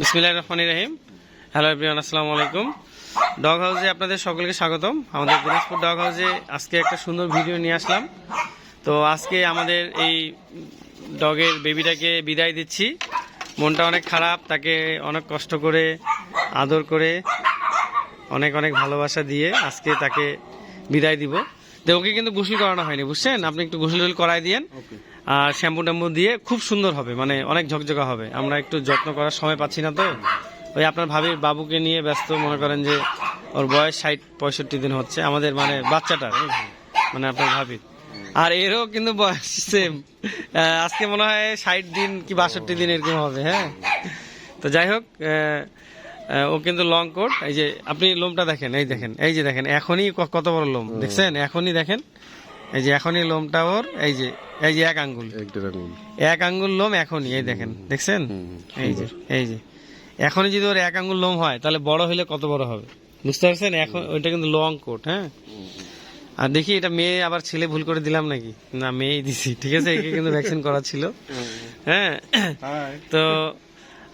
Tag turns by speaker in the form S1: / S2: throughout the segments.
S1: বিসমিল্লাহ রহমান রহিম। Hello everyone, আসসালামু আলাইকুম। ডগ হাউসে আপনাদের সকলকে স্বাগতম। আমাদের দিনাজপুর ডগ হাউসে আজকে একটা সুন্দর ভিডিও নিয়ে আসলাম। তো আজকে আমাদের এই ডগের বেবিটাকে বিদায় দিচ্ছি। মনটা অনেক খারাপ, তাকে অনেক কষ্ট করে, আদর করে, অনেক অনেক ভালোবাসা দিয়ে আজকে তাকে বিদায় দিব। ওকে কিন্তু গোসল করানো হয়নি বুঝছেন? আপনি একটু গোসল টোসল করাই দিয়েন। আর শ্যাম্পু ট্যাম্পু দিয়ে খুব সুন্দর হবে মানে অনেক ঝকঝকা হবে। আমরা একটু যত্ন করার সময় পাচ্ছি না তো। ওই আপনার ভাবির বাবুকে নিয়ে ব্যস্ত মনে করেন যে ওর বয়স ষাট পঁয়ষট্টি দিন হচ্ছে আমাদের মানে বাচ্চাটার মানে আপনার ভাবির আর এরও কিন্তু বয়স সেম আজকে মনে হয় ষাট দিন কি বাষট্টি দিন এরকম হবে হ্যাঁ? তো যাই হোক ও কিন্তু লং কোট এই যে আপনি লোমটা দেখেন এই দেখেন এই যে দেখেন এখনই কত বড় লোম দেখছেন? এখনই দেখেন। এই যে এখনই লোমটা ওর এই যে এই যে এক আঙ্গুল।
S2: এক
S1: আঙ্গুল। লোম এখনই এই দেখেন দেখছেন? এই যে এই যে। এখনই যদি ওর এক আঙ্গুল লোম হয় তাহলে বড় হলে কত বড় হবে? বুঝতে পারছেন? এখন ওইটা কিন্তু লং কোট হ্যাঁ? আর দেখি এটা মেয়ে আবার ছেলে ভুল করে দিলাম নাকি? না মেয়েই দিছি ঠিক আছে? একে কিন্তু ভ্যাকসিন করা ছিল। হ্যাঁ? তো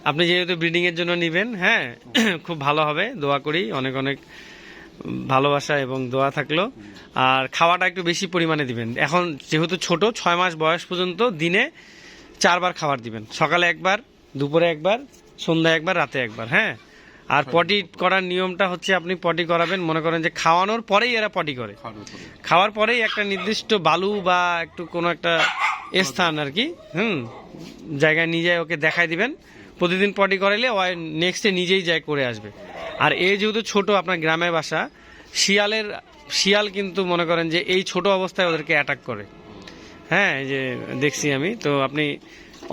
S1: আপনি যেহেতু ব্রিডিং এর জন্য নিবেন হ্যাঁ খুব ভালো হবে দোয়া করি অনেক অনেক ভালোবাসা এবং দোয়া থাকল। আর খাওয়াটা একটু বেশি পরিমাণে দিবেন। এখন যেহেতু ছোট ছয় মাস বয়স পর্যন্ত দিনে চারবার খাবার দিবেন। সকালে একবার দুপুরে একবার সন্ধ্যায় একবার রাতে একবার হ্যাঁ? আর পটি করার নিয়মটা হচ্ছে আপনি পটি করাবেন মনে করেন যে খাওয়ানোর পরেই এরা পটি করে। খাওয়ার পরেই একটা নির্দিষ্ট বালু বা একটু কোনো একটা স্থান আর কি হুম জায়গায় নিয়ে যায় ওকে দেখাই দিবেন। প্রতিদিন পটি করাইলে ও নেক্সটে নিজেই যায় করে আসবে। আর এ যেহেতু ছোট আপনার গ্রামের বাসা, শিয়ালের, শিয়াল কিন্তু মনে করেন যে এই ছোট অবস্থায় ওদেরকে অ্যাটাক করে। হ্যাঁ যে দেখছি আমি, তো আপনি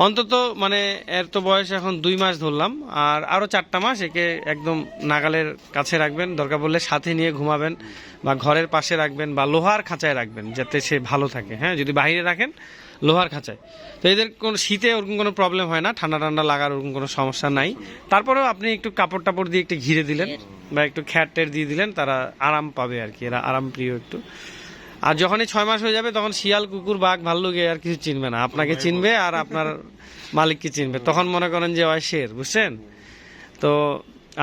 S1: অন্তত মানে এর তো বয়স এখন দুই মাস ধরলাম, আর আরও চারটা মাস একে একদম নাগালের কাছে রাখবেন, দরকার পড়লে সাথে নিয়ে ঘুমাবেন বা ঘরের পাশে রাখবেন বা লোহার খাঁচায় রাখবেন, যাতে সে ভালো থাকে। হ্যাঁ যদি বাইরে রাখেন লোহার খাঁচায়। তো এদের কোনো শীতে ওরকম কোনো প্রবলেম হয় না ঠান্ডা ঠান্ডা লাগার ওরকম কোনো সমস্যা নাই। তারপরেও আপনি একটু কাপড় টাপড় দিয়ে একটু ঘিরে দিলেন বা একটু খ্যাট টের দিয়ে দিলেন তারা আরাম পাবে আর কি এরা আরাম প্রিয় একটু। আর যখনই ছয় মাস হয়ে যাবে তখন শিয়াল কুকুর বাঘ ভাল্লুকে আর কিছু চিনবে না। আপনাকে চিনবে আর আপনার মালিককে চিনবে। তখন মনে করেন যে ওই শের বুঝছেন? তো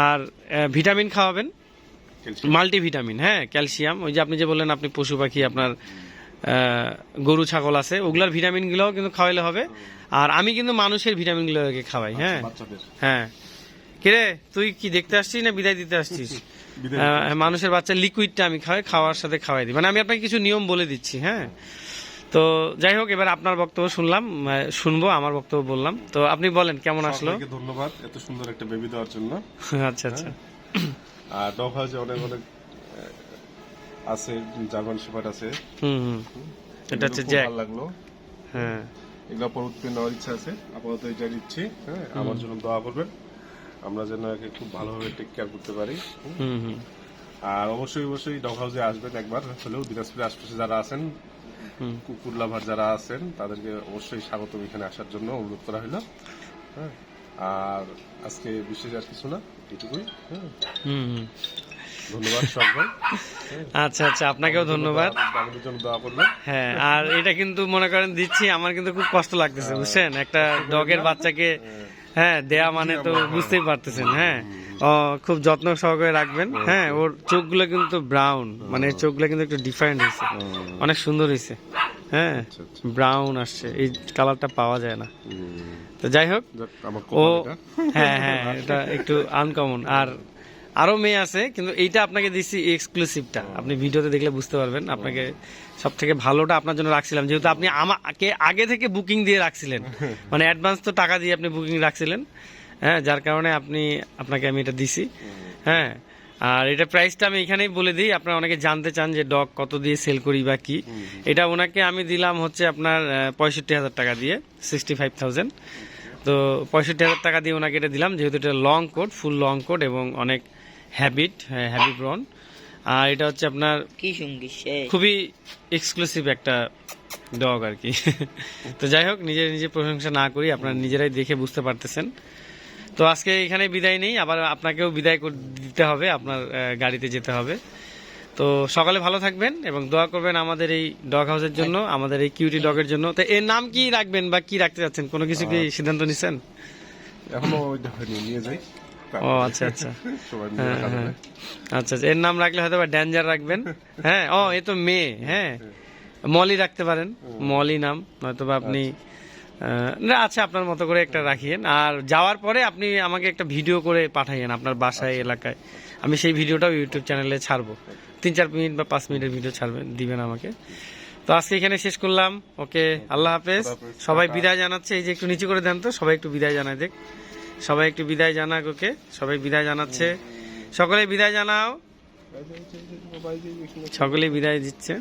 S1: আর ভিটামিন খাওয়াবেন। মাল্টিভিটামিন হ্যাঁ ক্যালসিয়াম। ওই যে আপনি যে বললেন আপনি পশু পাখি আপনার গরু ছাগল আছে ওগুলার ভিটামিনগুলোও কিন্তু খাওয়াইলে হবে। আর আমি কিন্তু মানুষের ভিটামিনগুলোকে খাওয়াই হ্যাঁ।
S2: বাচ্চাদের।
S1: হ্যাঁ। কিরে তুই কি দেখতে আসছিস না বিদায় দিতে আসছিস? মানুষের বাচ্চা লিকুইডটা আমি খাওয়াই খাওয়ার সাথে খাওয়াই দিই। মানে আমি আপনাকে কিছু নিয়ম বলে দিচ্ছি হ্যাঁ। তো যাই হোক এবার আপনার বক্তব্য শুনলাম শুনব আমার বক্তব্য বললাম। তো আপনি বলেন কেমন আসলো?
S2: ধন্যবাদ এত সুন্দর একটা বেবি দেওয়ার জন্য।
S1: আচ্ছা আচ্ছা।
S2: আর ডগ হাউসে অনেক অনেক আছে জার্মান শেফার্ড আছে।
S1: হুম হুম। এটা হচ্ছে জ্যাক
S2: ভালো লাগল।
S1: হ্যাঁ।
S2: এগুলো পরবর্তী নেওয়ার ইচ্ছা আছে। আপাতত এটা নিচ্ছি হ্যাঁ। আমার জন্য দোয়া করবেন। আমরা যেন একে খুব ভালোভাবে টেক কেয়ার করতে পারি। আর অবশ্যই অবশ্যই ডগ হাউসে আসবেন একবার। হলেও দিনাজপুরের আশপাশে যারা আছেন। কুকুর লাভার যারা আছেন তাদেরকে অবশ্যই স্বাগতম এখানে আসার জন্য অনুরোধ করা হলো। হ্যাঁ। আর আজকে বিশেষ আর কিছু না এটুকুই। হ্যাঁ।
S1: হুম হুম।
S2: ধন্যবাদ সবাই
S1: আচ্ছা আচ্ছা আপনাকেও ধন্যবাদ।
S2: আমাদের জন্য দোয়া করবেন।
S1: হ্যাঁ আর এটা কিন্তু মনে করেন দিচ্ছি আমার কিন্তু খুব কষ্ট লাগতেছে বুঝছেন? একটা ডগের বাচ্চাকে হ্যাঁ। দেয়া মানে তো বুঝতেই পারতেছেন হ্যাঁ? ও খুব যত্ন সহকারে রাখবেন হ্যাঁ? ওর চোখগুলো কিন্তু ব্রাউন মানে চোখগুলো কিন্তু একটু ডিফারেন্ট হয়েছে। অনেক সুন্দর হয়েছে হ্যাঁ?
S2: আচ্ছা, আচ্ছা।
S1: ব্রাউন আসছে এই কালারটা পাওয়া যায় না। তো যাই হোক ও হ্যাঁ হ্যাঁ এটা একটু আনকমন আর আরও মেয়ে আছে কিন্তু এইটা আপনাকে দিচ্ছি এক্সক্লুসিভটা আপনি ভিডিওতে দেখলে বুঝতে পারবেন আপনাকে সব থেকে ভালোটা আপনার জন্য রাখছিলাম। যেহেতু আপনি আমাকে আগে থেকে বুকিং দিয়ে রাখছিলেন। মানে অ্যাডভান্স তো টাকা দিয়ে আপনি বুকিং রাখছিলেন। হ্যাঁ যার কারণে আপনি আপনাকে আমি এটা দিছি। হ্যাঁ আর এটা প্রাইসটা আমি এখানেই বলে দিই। আপনারা অনেকে জানতে চান যে ডগ কত দিয়ে সেল করি বা কি। এটা ওনাকে আমি দিলাম হচ্ছে আপনার পঁয়ষট্টি হাজার টাকা দিয়ে সিক্সটি ফাইভ থাউজেন্ড তো পঁয়ষট্টি হাজার টাকা দিয়ে ওনাকে এটা দিলাম। যেহেতু এটা long coat full long coat এবং অনেক হ্যাবিট হ্যাবি ব্রন আর এটা হচ্ছে আপনার
S3: কি সঙ্গী
S1: খুবই এক্সক্লুসিভ একটা ডগ আর কি। তো যাই হোক নিজে নিজে প্রশংসা না করি আপনারা নিজেরাই দেখে বুঝতে পারতেছেন। তো আজকে এখানে বিদায় নেই আবার আপনাকেও বিদায় দিতে হবে আপনার গাড়িতে যেতে হবে। তো সকালে ভালো থাকবেন এবং দোয়া করবেন আমাদের এই ডগ হাউসের জন্য আমাদের এই কিউটি ডগের জন্য। তো এর নাম কি রাখবেন বা কি রাখতে যাচ্ছেন? কোনো কিছু কি সিদ্ধান্ত নিছেন?
S2: এখনও নিয়ে যাই।
S1: ও আচ্ছা আচ্ছা।
S2: সবাই মিলে
S1: আচ্ছা আচ্ছা। এর নাম রাখলে হয়তো বা ড্যাঞ্জার রাখবেন। হ্যাঁ ও এ তো মেয়ে হ্যাঁ। মলি রাখতে পারেন। মলি নাম। নয়তো বা আপনি আহ, না আচ্ছা আপনার মতো করে একটা রাখিয়েন। আর যাওয়ার পরে আপনি আমাকে একটা ভিডিও করে পাঠাইয়েন আপনার বাসায় এলাকায়। আমি সেই ভিডিওটাও ইউটিউব চ্যানেলে ছাড়বো। তিন চার মিনিট বা পাঁচ মিনিটের ভিডিও ছাড়বেন দিবেন আমাকে। তো আজকে এখানে শেষ করলাম। ওকে আল্লাহ হাফেজ।
S2: হাফেজ।
S1: সবাই বিদায় জানাচ্ছে। এই যে একটু নিচু করে দেন তো সবাই একটু বিদায় জানায় দেখ। সবাই একটু বিদায় জানাক ওকে। সবাই বিদায় জানাচ্ছে। সকলে বিদায় জানাও। সকলে বিদায় দিচ্ছে।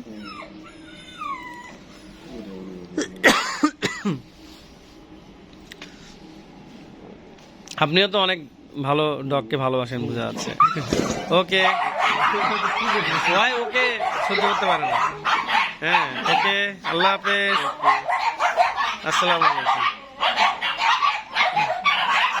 S1: আপনিও তো অনেক ভালো ডগকে ভালোবাসেন বোঝা যাচ্ছে। ওকে। ওকে সহ্য করতে পারে না। হ্যাঁ ওকে, আল্লাহ হাফেজ। আসসালামু আলাইকুম।